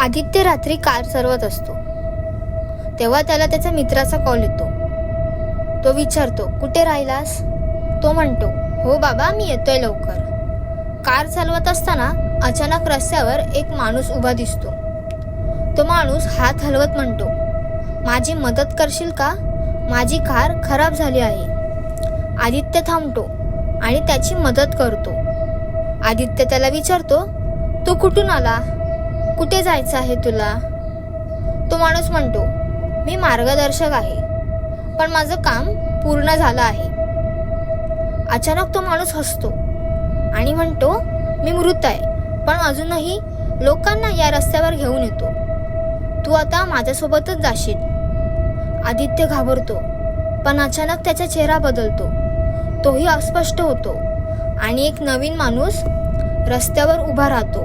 आदित्य रात्री कार चालवत असतो. तेव्हा त्याला त्याच्या मित्राचा कॉल येतो. तो विचारतो कुठे राहिलास? तो म्हणतो हो बाबा मी येतोय लवकर. कार चालवत असताना अचानक रस्त्यावर एक माणूस उभा दिसतो. तो माणूस हात हलवत म्हणतो माझी मदत करशील का? माझी कार खराब झाली आहे. आदित्य थांबतो आणि त्याची मदत करतो. आदित्य त्याला विचारतो तू कुठून आला? कुठे जायचं आहे तुला? तो माणूस म्हणतो मी मार्गदर्शक आहे पण माझं काम पूर्ण झालं आहे. अचानक तो माणूस हसतो आणि म्हणतो मी मृत आहे पण अजूनही लोकांना या रस्त्यावर घेऊन येतो. तू आता माझ्यासोबतच जाशील. आदित्य घाबरतो पण अचानक त्याचा चेहरा बदलतो. तोही अस्पष्ट होतो आणि एक नवीन माणूस रस्त्यावर उभा राहतो.